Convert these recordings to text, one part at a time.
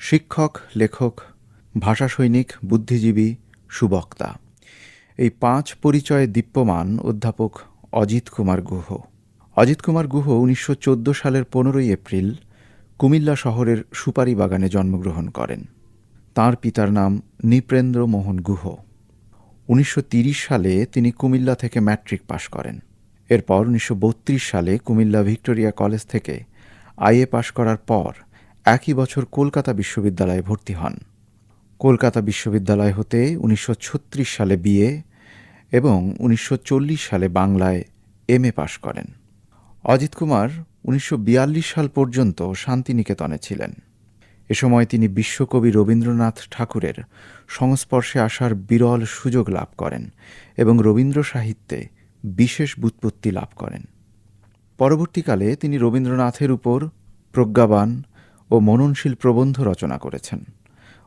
শিক্ষক, লেখক ভাষা সৈনিক বুদ্ধিজীবী, সুবক্তা। এই পাঁচ পরিচয়ে দীপ্যমান অধ্যাপক অজিত কুমার গুহ। অজিত কুমার গুহ উনিশশো চোদ্দ সালের পনেরোই এপ্রিল কুমিল্লা শহরের সুপারি বাগানে জন্মগ্রহণ করেন। তার পিতার নাম নৃপেন্দ্র মোহন গুহ। উনিশশো সালে তিনি কুমিল্লা থেকে ম্যাট্রিক পাশ করেন। এরপর উনিশশো বত্রিশ সালে কুমিল্লা ভিক্টোরিয়া কলেজ থেকে আইএ পাশ করার পর একই বছর কলকাতা বিশ্ববিদ্যালয়ে ভর্তি হন। কলকাতা বিশ্ববিদ্যালয় হতে উনিশশো ছত্রিশ সালে বিএ এবং উনিশশো চল্লিশ সালে বাংলায় এম এ পাশ করেন। অজিত কুমার উনিশশো বিয়াল্লিশ সাল পর্যন্ত শান্তিনিকেতনে ছিলেন। এ সময় তিনি বিশ্বকবি রবীন্দ্রনাথ ঠাকুরের সংস্পর্শে আসার বিরল সুযোগ লাভ করেন এবং রবীন্দ্র সাহিত্যে বিশেষ বুৎপত্তি লাভ করেন। পরবর্তীকালে তিনি রবীন্দ্রনাথের উপর প্রজ্ঞাবান ও মননশীল প্রবন্ধ রচনা করেছেন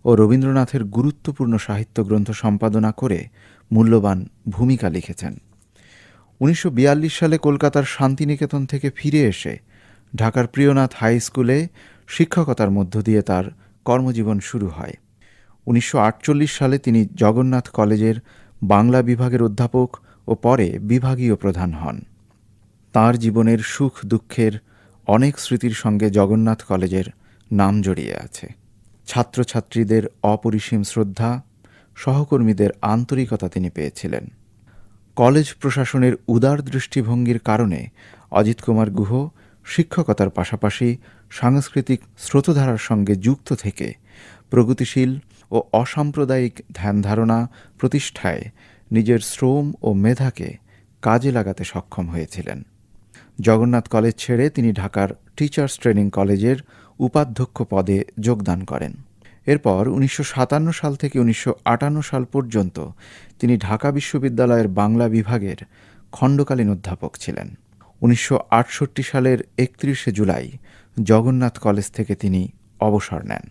ও রবীন্দ্রনাথের গুরুত্বপূর্ণ সাহিত্য গ্রন্থ সম্পাদনা করে মূল্যবান ভূমিকা লিখেছেন। উনিশশো বিয়াল্লিশ সালে কলকাতার শান্তিনিকেতন থেকে ফিরে এসে ঢাকার প্রিয়নাথ হাই স্কুলে শিক্ষকতার মধ্য দিয়ে তার কর্মজীবন শুরু হয়। উনিশশো আটচল্লিশ সালে তিনি জগন্নাথ কলেজের বাংলা বিভাগের অধ্যাপক ও পরে বিভাগীয় প্রধান হন। তার জীবনের সুখ দুঃখের অনেক স্মৃতির সঙ্গে জগন্নাথ কলেজের নাম জড়িয়ে আছে। ছাত্রছাত্রীদের অপরিসীম শ্রদ্ধা, সহকর্মীদের আন্তরিকতা তিনি পেয়েছিলেন। কলেজ প্রশাসনের উদার দৃষ্টিভঙ্গির কারণে অজিত কুমার গুহ শিক্ষকতার পাশাপাশি সাংস্কৃতিক স্রোতধারার সঙ্গে যুক্ত থেকে প্রগতিশীল ও অসাম্প্রদায়িক ধ্যানধারণা প্রতিষ্ঠায় নিজের শ্রম ও মেধাকে কাজে লাগাতে সক্ষম হয়েছিলেন। জগন্নাথ কলেজ ছেড়ে তিনি ঢাকার টিচার্স ট্রেনিং কলেজের উপাধ্যক্ষ পদে যোগদান করেন। এরপর উনিশশো সাতান্ন সাল থেকে উনিশশো আটান্ন সাল পর্যন্ত তিনি ঢাকা বিশ্ববিদ্যালয়ের বাংলা বিভাগের খণ্ডকালীন অধ্যাপক ছিলেন। উনিশশো আটষট্টি সালের একত্রিশে জুলাই জগন্নাথ কলেজ থেকে তিনি অবসর নেন।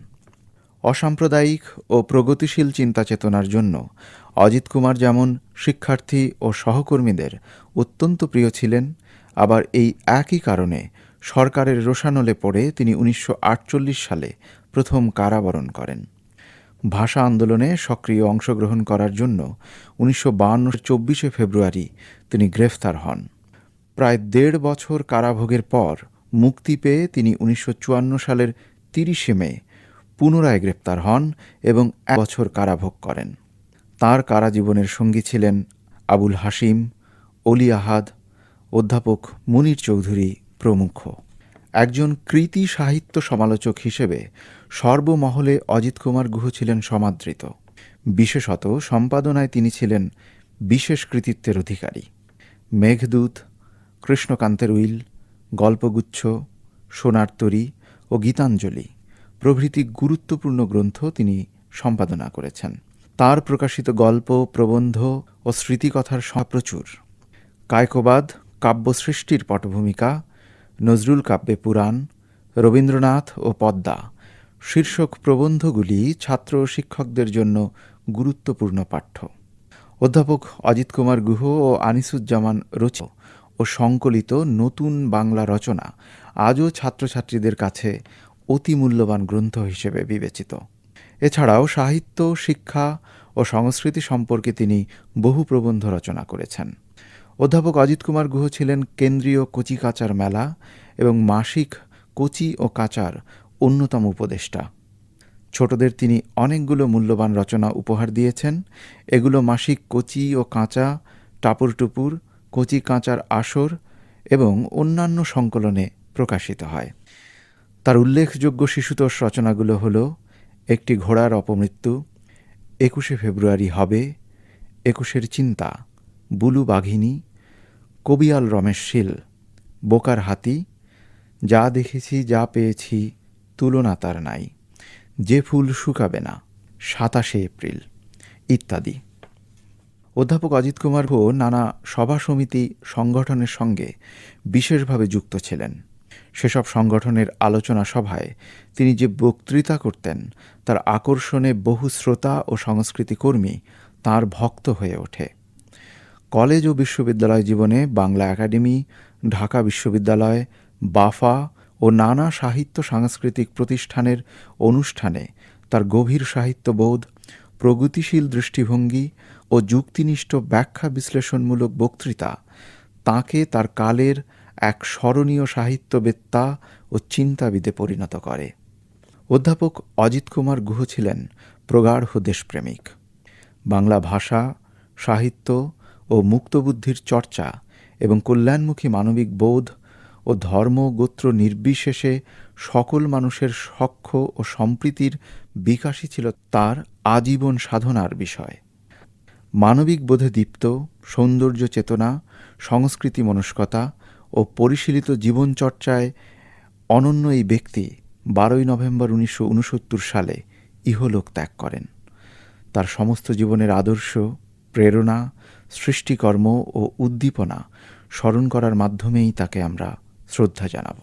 অসাম্প্রদায়িক ও প্রগতিশীল চিন্তা চেতনার জন্য অজিত কুমার যেমন শিক্ষার্থী ও সহকর্মীদের অত্যন্ত প্রিয় ছিলেন, আবার এই একই কারণে সরকারের রোষানলে পড়ে তিনি উনিশশো আটচল্লিশ সালে প্রথম কারাবরণ করেন। ভাষা আন্দোলনে সক্রিয় অংশগ্রহণ করার জন্য উনিশশো চব্বিশে ফেব্রুয়ারি তিনি গ্রেফতার হন। প্রায় দেড় বছর কারাভোগের পর মুক্তি পেয়ে তিনি উনিশশো চুয়ান্ন সালের তিরিশে মে পুনরায় গ্রেপ্তার হন এবং এক বছর কারাভোগ করেন। তার কারাজীবনের সঙ্গী ছিলেন আবুল হাসিম অলি আহাদ, অধ্যাপক মুনির চৌধুরী প্রমুখ। একজন কৃতি সাহিত্য সমালোচক হিসেবে সর্বমহলে অজিত কুমার গুহ ছিলেন সমাদৃত। বিশেষত সম্পাদনায় তিনি ছিলেন বিশেষ কৃতিত্বের অধিকারী। মেঘদূত, কৃষ্ণকান্তের উইল, গল্পগুচ্ছ, সোনার তরী ও গীতাঞ্জলি প্রভৃতি গুরুত্বপূর্ণ গ্রন্থ তিনি সম্পাদনা করেছেন। তার প্রকাশিত গল্প, প্রবন্ধ ও স্মৃতিকথার প্রচুর। কায়কবাদ কাব্য সৃষ্টির পটভূমিকা নজরুল কাব্যে পুরাণ, রবীন্দ্রনাথ ও পদ্মা। শীর্ষক প্রবন্ধগুলি ছাত্র ও শিক্ষকদের জন্য গুরুত্বপূর্ণ পাঠ্য। অধ্যাপক অজিত কুমার গুহ ও আনিসুজ্জামান রচিত ও সংকলিত নতুন বাংলা রচনা আজও ছাত্রছাত্রীদের কাছে অতি মূল্যবান গ্রন্থ হিসেবে বিবেচিত। এছাড়াও সাহিত্য, শিক্ষা ও সংস্কৃতি সম্পর্কে তিনি বহু প্রবন্ধ রচনা করেছেন। অধ্যাপক অজিত কুমার গুহ ছিলেন কেন্দ্রীয় কচি কাচার মেলা এবং মাসিক কচি ও কাচার অন্যতম উপদেষ্টা। ছোটদের তিনি অনেকগুলো মূল্যবান রচনা উপহার দিয়েছেন। এগুলো মাসিক কচি ও কাঁচা টাপুর টুপুর কচি কাঁচার আসর এবং অন্যান্য সংকলনে প্রকাশিত হয়। তার উল্লেখযোগ্য শিশুতোষ রচনাগুলো হল, একটি ঘোড়ার অপমৃত্যু, একুশে ফেব্রুয়ারি হবে, একুশের চিন্তা, বুলু বাঘিনী কবিয়াল রমেশ শীল, বোকার হাতি, যা দেখেছি, যা পেয়েছি, তুলনা তার নাই। যে ফুল শুকাবে না, সাতাশে এপ্রিল, ইত্যাদি। অধ্যাপক অজিত কুমার ঘো নানা সভা সমিতি সংগঠনের সঙ্গে বিশেষভাবে যুক্ত ছিলেন। সেসব সংগঠনের আলোচনা সভায় তিনি যে বক্তৃতা করতেন, তার আকর্ষণে বহু শ্রোতা ও সংস্কৃতি কর্মী তাঁর ভক্ত হয়ে ওঠে। কলেজ ও বিশ্ববিদ্যালয় জীবনে বাংলা একাডেমি, ঢাকা বিশ্ববিদ্যালয়, বাফা ও নানা সাহিত্য সাংস্কৃতিক প্রতিষ্ঠানের অনুষ্ঠানে তার গভীর সাহিত্যবোধ, প্রগতিশীল দৃষ্টিভঙ্গি ও যুক্তিনিষ্ঠ ব্যাখ্যা বিশ্লেষণমূলক বক্তৃতা তাকে তার কালের এক স্মরণীয় সাহিত্যবেত্তা ও চিন্তাবিদে পরিণত করে। অধ্যাপক অজিত কুমার গুহ ছিলেন প্রগাঢ় দেশপ্রেমিক। বাংলা ভাষা, সাহিত্য ও মুক্তবুদ্ধির চর্চা এবং কল্যাণমুখী মানবিক বোধ ও ধর্ম গোত্র নির্বিশেষে সকল মানুষের সখ্য ও সম্প্রীতির বিকাশই ছিল তার আজীবন সাধনার বিষয়। মানবিক বোধে দীপ্ত, সৌন্দর্য চেতনা, সংস্কৃতি মনস্কতা ও পরিশীলিত জীবনচর্চায় অনন্য এই ব্যক্তি বারোই নভেম্বর উনিশশো উনসত্তর সালে ইহলোক ত্যাগ করেন। তার সমস্ত জীবনের আদর্শ, প্রেরণা সৃষ্টিকর্ম ও উদ্দীপনা স্মরণ করার মাধ্যমেই তাকে আমরা শ্রদ্ধা জানাব।